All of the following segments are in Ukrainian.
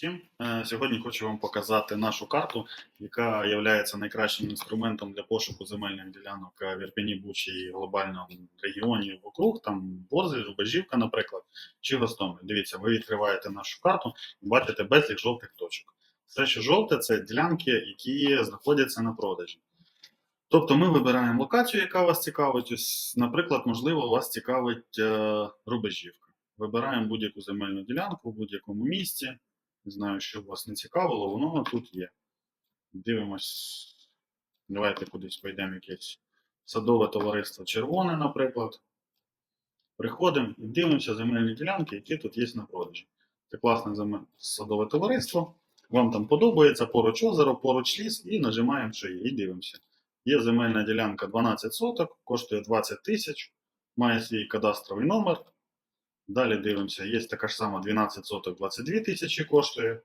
Всім Е, сьогодні хочу вам показати нашу карту, яка є найкращим інструментом для пошуку земельних ділянок е, в Ірпені, Бучі і глобальному регіоні вокруг, там Борзель, Рубежівка, наприклад, чи Гостомель. Дивіться, ви відкриваєте нашу карту і бачите безліч жовтих точок. Все, що жовте, це ділянки, які знаходяться на продажі. Тобто ми вибираємо локацію, яка вас цікавить. Ось, наприклад, можливо, вас цікавить е, Рубежівка. Вибираємо будь-яку земельну ділянку в будь-якому місці. Не знаю, що вас не цікавило, воно тут є. Дивимось. Давайте кудись пойдемо якесь садове товариство червоне, наприклад. Приходимо і дивимося земельні ділянки, які тут є на продажі. Це класне садове товариство. Вам там подобається поруч озеро, поруч ліс, і нажимаємо, що є, і дивимося. Є земельна ділянка 12 соток, коштує 20 тисяч, має свій кадастровий номер. Далі дивимося, є така ж сама 12 соток 22 тисячі коштує.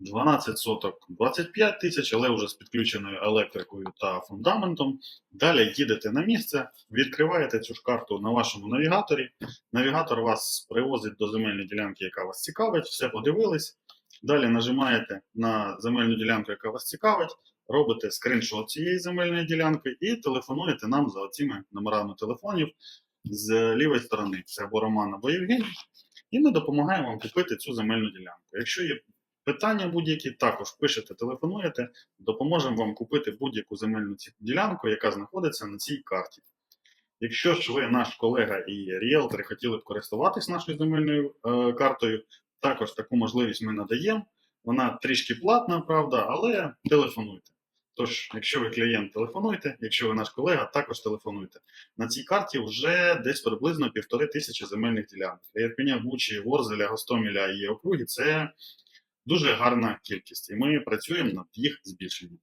12 соток 25 тисяч, але вже з підключеною електрикою та фундаментом. Далі їдете на місце, відкриваєте цю ж карту на вашому навігаторі. Навігатор вас привозить до земельної ділянки, яка вас цікавить, все подивились. Далі нажимаєте на земельну ділянку, яка вас цікавить, робите скріншот цієї земельної ділянки і телефонуєте нам за цими номерами телефонів з лівої сторони. Це або Роман, або Євгеній. І ми допомагаємо вам купити цю земельну ділянку. Якщо є питання будь-які, також пишете, телефонуєте, допоможемо вам купити будь-яку земельну ділянку, яка знаходиться на цій карті. Якщо ж ви наш колега і ріелтор хотіли б користуватись нашою земельною е, картою, також таку можливість ми надаємо. Вона трішки платна, правда, але телефонуйте. Тож, якщо ви клієнт, телефонуйте, якщо ви наш колега, також телефонуйте. На цій карті вже десь приблизно півтори тисячі земельних ділянок. Для Бучі, Ворзеля, Гостоміля і округи це дуже гарна кількість, і ми працюємо над їх збільшенням.